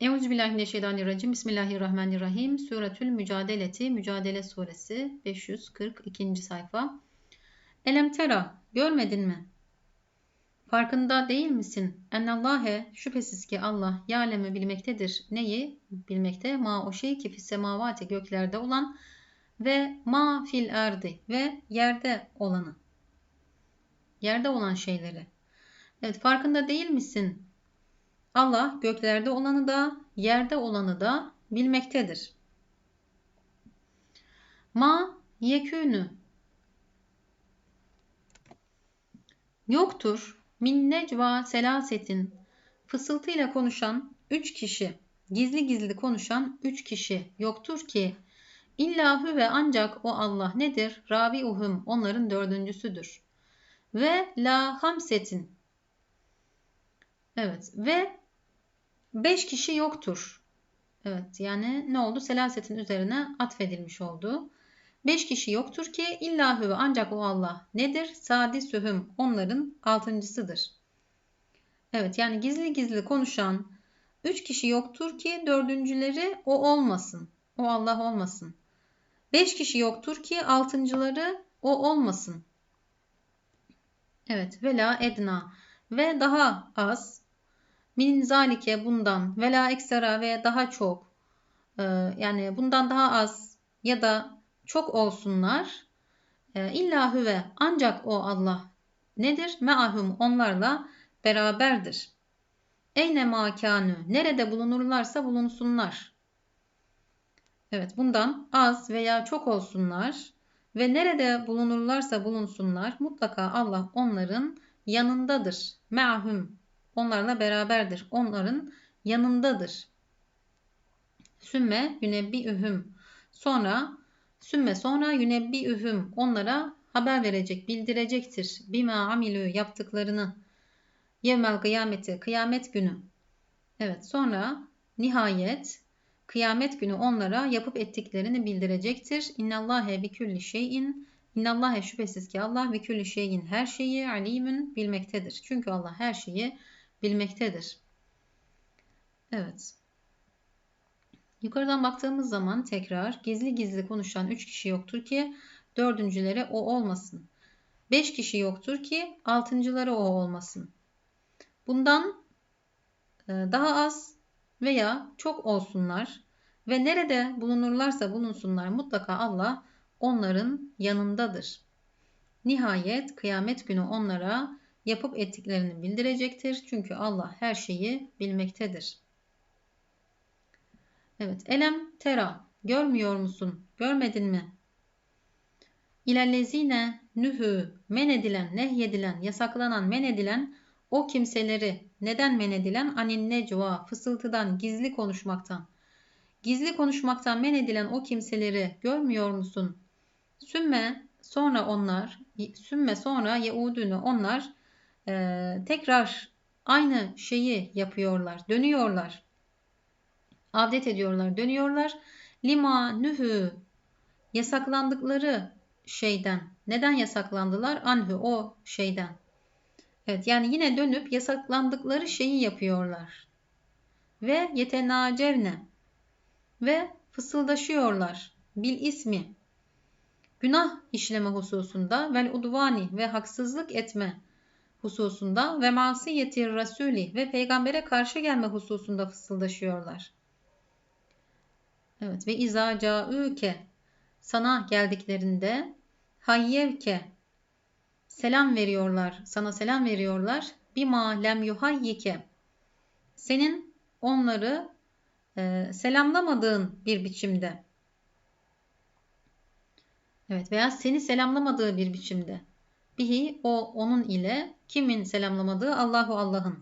Euzubillahimineşşeytanirracim. Bismillahirrahmanirrahim. Suretül Mücadeleti, Mücadele Suresi 542. sayfa. Elem tera, görmedin mi? Farkında değil misin? Ennallâhe, şüphesiz ki Allah yâlemi bilmektedir. Neyi? Bilmekte. Ma o şey ki fissemavati göklerde olan ve ma fil erdi ve yerde olanı. Yerde olan şeyleri. Evet farkında değil misin? Allah göklerde olanı da yerde olanı da bilmektedir. Ma yekünü yoktur min necva selasetin fısıltıyla konuşan üç kişi gizli gizli konuşan üç kişi yoktur ki illahü ve ancak o Allah nedir? Rabi uhum onların dördüncüsüdür. Ve la hamsetin Evet ve Beş kişi yoktur. Evet yani ne oldu? Selasetin üzerine atfedilmiş oldu. Beş kişi yoktur ki illahü ve ancak o Allah nedir? Sadi sühüm onların altıncısıdır. Evet yani gizli gizli konuşan üç kişi yoktur ki dördüncüleri o olmasın. O Allah olmasın. Beş kişi yoktur ki altıncıları o olmasın. Evet vela edna ve daha az min zalike bundan vela ekstra ve daha çok e, yani bundan daha az ya da çok olsunlar e, illa ve ancak o Allah nedir? Me'ahum onlarla beraberdir. Eyne makânü nerede bulunurlarsa bulunsunlar. Evet bundan az veya çok olsunlar ve nerede bulunurlarsa bulunsunlar mutlaka Allah onların yanındadır. Me'ahum onlarla beraberdir. Onların yanındadır. Sümme yünebbi ühüm. Sonra sümme sonra yünebbi ühüm. Onlara haber verecek, bildirecektir. Bima amilü yaptıklarını. Yevmel kıyameti, kıyamet günü. Evet sonra nihayet kıyamet günü onlara yapıp ettiklerini bildirecektir. İnnallâhe bikülli şeyin İnnallâhe şüphesiz ki Allah bikülli şeyin her şeyi alimün bilmektedir. Çünkü Allah her şeyi bilmektedir. Evet. Yukarıdan baktığımız zaman tekrar gizli gizli konuşan üç kişi yoktur ki dördüncülere o olmasın. Beş kişi yoktur ki altıncıları o olmasın. Bundan e, daha az veya çok olsunlar ve nerede bulunurlarsa bulunsunlar mutlaka Allah onların yanındadır. Nihayet kıyamet günü onlara yapıp ettiklerini bildirecektir. Çünkü Allah her şeyi bilmektedir. Evet. Elem tera. Görmüyor musun? Görmedin mi? İlellezine nühü men edilen, nehyedilen, yasaklanan, men edilen o kimseleri neden men edilen? Anin necva fısıltıdan, gizli konuşmaktan. Gizli konuşmaktan men edilen o kimseleri görmüyor musun? Sümme sonra onlar, sümme sonra yeudünü onlar e, tekrar aynı şeyi yapıyorlar, dönüyorlar. Avdet ediyorlar, dönüyorlar. Lima nühü yasaklandıkları şeyden. Neden yasaklandılar? Anhü o şeyden. Evet yani yine dönüp yasaklandıkları şeyi yapıyorlar. Ve yetenacevne ve fısıldaşıyorlar. Bil ismi günah işleme hususunda vel udvani ve haksızlık etme hususunda ve masiyeti rasuli ve peygambere karşı gelme hususunda fısıldaşıyorlar. Evet ve iza ca'üke sana geldiklerinde hayyevke selam veriyorlar. Sana selam veriyorlar. Bima lem yuhayyike senin onları e, selamlamadığın bir biçimde. Evet veya seni selamlamadığı bir biçimde. Bihi o onun ile kimin selamlamadığı Allahu Allah'ın.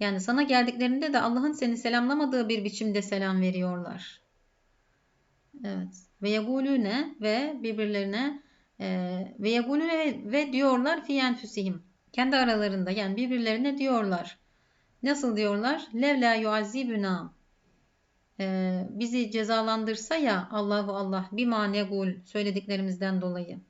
Yani sana geldiklerinde de Allah'ın seni selamlamadığı bir biçimde selam veriyorlar. Evet. Ve yegulune ve birbirlerine e, ve yegulune ve diyorlar fi enfüsihim. Kendi aralarında yani birbirlerine diyorlar. Nasıl diyorlar? Levla yuazibuna. Ee, bizi cezalandırsa ya Allahu Allah bima negul söylediklerimizden dolayı.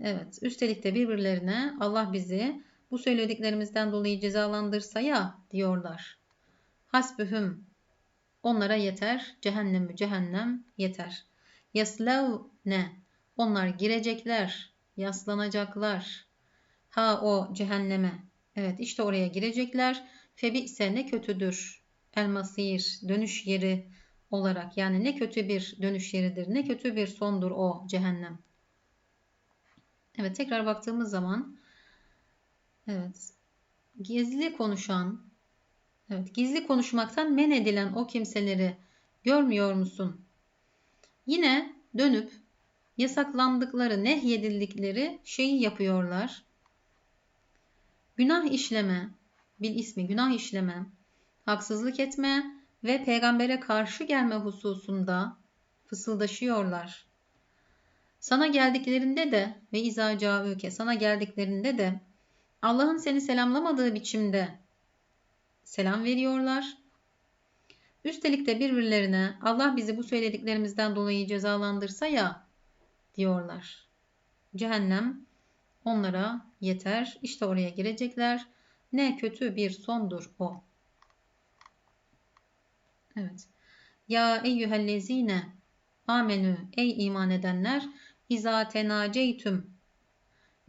Evet, üstelik de birbirlerine Allah bizi bu söylediklerimizden dolayı cezalandırsa ya diyorlar. Hasbühüm Onlara yeter. Cehennemü cehennem yeter. Yaslevne. Onlar girecekler. Yaslanacaklar. Ha o cehenneme. Evet işte oraya girecekler. Febi'se ne kötüdür. El masir. Dönüş yeri olarak. Yani ne kötü bir dönüş yeridir. Ne kötü bir sondur o cehennem. Evet tekrar baktığımız zaman evet gizli konuşan evet gizli konuşmaktan men edilen o kimseleri görmüyor musun? Yine dönüp yasaklandıkları, nehyedildikleri şeyi yapıyorlar. Günah işleme, bil ismi günah işleme, haksızlık etme ve peygambere karşı gelme hususunda fısıldaşıyorlar. Sana geldiklerinde de ve izaca ülke sana geldiklerinde de Allah'ın seni selamlamadığı biçimde selam veriyorlar. Üstelik de birbirlerine Allah bizi bu söylediklerimizden dolayı cezalandırsa ya diyorlar. Cehennem onlara yeter. İşte oraya girecekler. Ne kötü bir sondur o. Evet. Ya eyyühellezine amenü ey iman edenler İza tenaceytüm.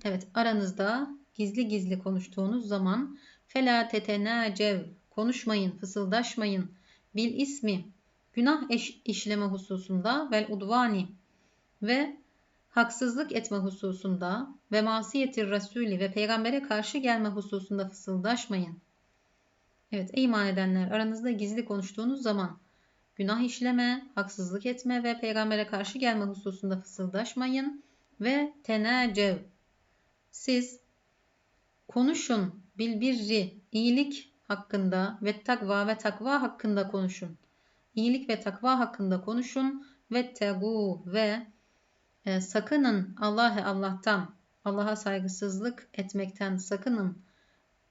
Evet aranızda gizli gizli konuştuğunuz zaman fela tetenacev konuşmayın, fısıldaşmayın. Bil ismi günah eş, işleme hususunda vel udvani ve haksızlık etme hususunda ve masiyetir Resulü ve peygambere karşı gelme hususunda fısıldaşmayın. Evet iman edenler aranızda gizli konuştuğunuz zaman günah işleme, haksızlık etme ve peygambere karşı gelme hususunda fısıldaşmayın ve tenacev. Siz konuşun bilbirri, iyilik hakkında ve takva ve takva hakkında konuşun. İyilik ve takva hakkında konuşun ve tegu ve e, sakının Allah'ı Allah'tan, Allah'a saygısızlık etmekten sakının.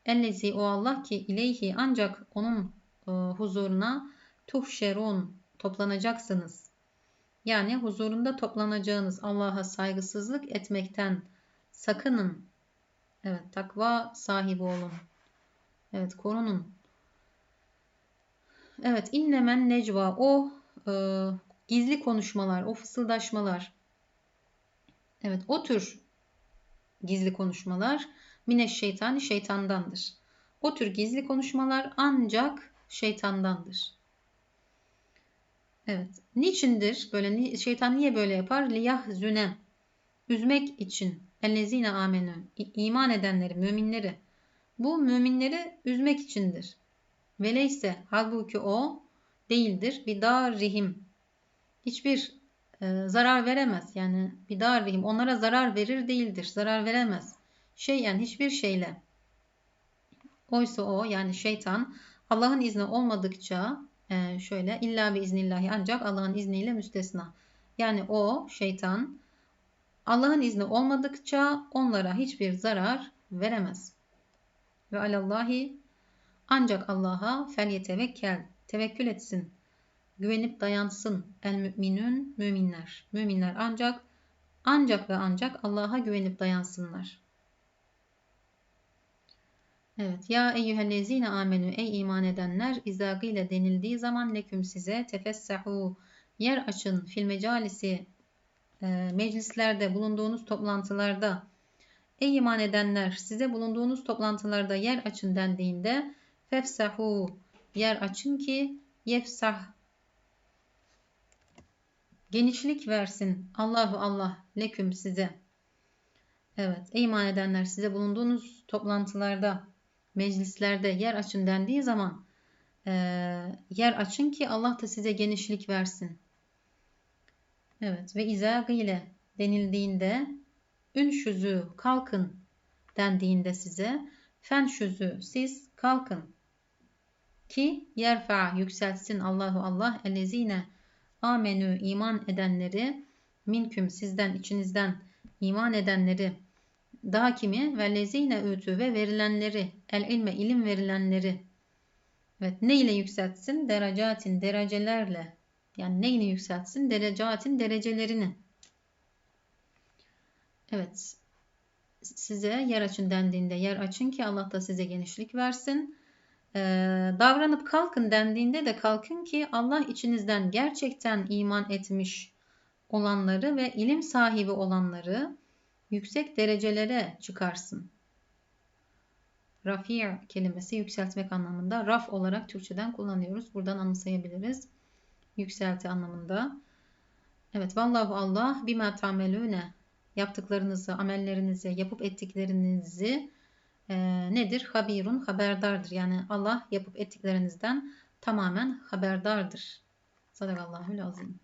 Ellezi o Allah ki ileyhi ancak onun e, huzuruna tuhşerun toplanacaksınız. Yani huzurunda toplanacağınız Allah'a saygısızlık etmekten sakının. Evet takva sahibi olun. Evet korunun. Evet innemen necva o e, gizli konuşmalar, o fısıldaşmalar. Evet o tür gizli konuşmalar mine şeytani şeytandandır. O tür gizli konuşmalar ancak şeytandandır. Evet. Niçindir? Böyle şeytan niye böyle yapar? Liyah zünem. Üzmek için. Ellezine amenü. iman edenleri, müminleri. Bu müminleri üzmek içindir. Veleyse halbuki o değildir. Bir dar rihim. Hiçbir e, zarar veremez. Yani bir dar rihim. Onlara zarar verir değildir. Zarar veremez. Şey yani hiçbir şeyle. Oysa o yani şeytan Allah'ın izni olmadıkça e, şöyle illa bir iznillahi ancak Allah'ın izniyle müstesna. Yani o şeytan Allah'ın izni olmadıkça onlara hiçbir zarar veremez. Ve alallahi ancak Allah'a fel yetevekkel tevekkül etsin. Güvenip dayansın el müminün müminler. Müminler ancak ancak ve ancak Allah'a güvenip dayansınlar. Evet. Ya eyyühellezine amenü ey iman edenler izagile denildiği zaman leküm size tefessahu yer açın fil mecalisi e, meclislerde bulunduğunuz toplantılarda ey iman edenler size bulunduğunuz toplantılarda yer açın dendiğinde fefsahu yer açın ki yefsah genişlik versin Allahu Allah leküm size. Evet ey iman edenler size bulunduğunuz toplantılarda meclislerde yer açın dendiği zaman e, yer açın ki Allah da size genişlik versin. Evet ve izâgîle denildiğinde ünşüzü kalkın dendiğinde size fenşüzü siz kalkın ki yerfa yükselsin Allahu Allah elezine amenü iman edenleri minküm sizden içinizden iman edenleri daha kimi? Ve lezine ötü ve verilenleri. El ilme ilim verilenleri. Evet ne ile yükseltsin? Derecatin derecelerle. Yani neyini yükseltsin? Derecatin derecelerini. Evet. Size yer açın dendiğinde yer açın ki Allah da size genişlik versin. e, davranıp kalkın dendiğinde de kalkın ki Allah içinizden gerçekten iman etmiş olanları ve ilim sahibi olanları yüksek derecelere çıkarsın. Rafi' kelimesi yükseltmek anlamında. Raf olarak Türkçeden kullanıyoruz. Buradan anımsayabiliriz. Yükselti anlamında. Evet. Vallahu Allah bima tamelune yaptıklarınızı, amellerinizi, yapıp ettiklerinizi e, nedir? Habirun haberdardır. Yani Allah yapıp ettiklerinizden tamamen haberdardır. Sadakallahül azim.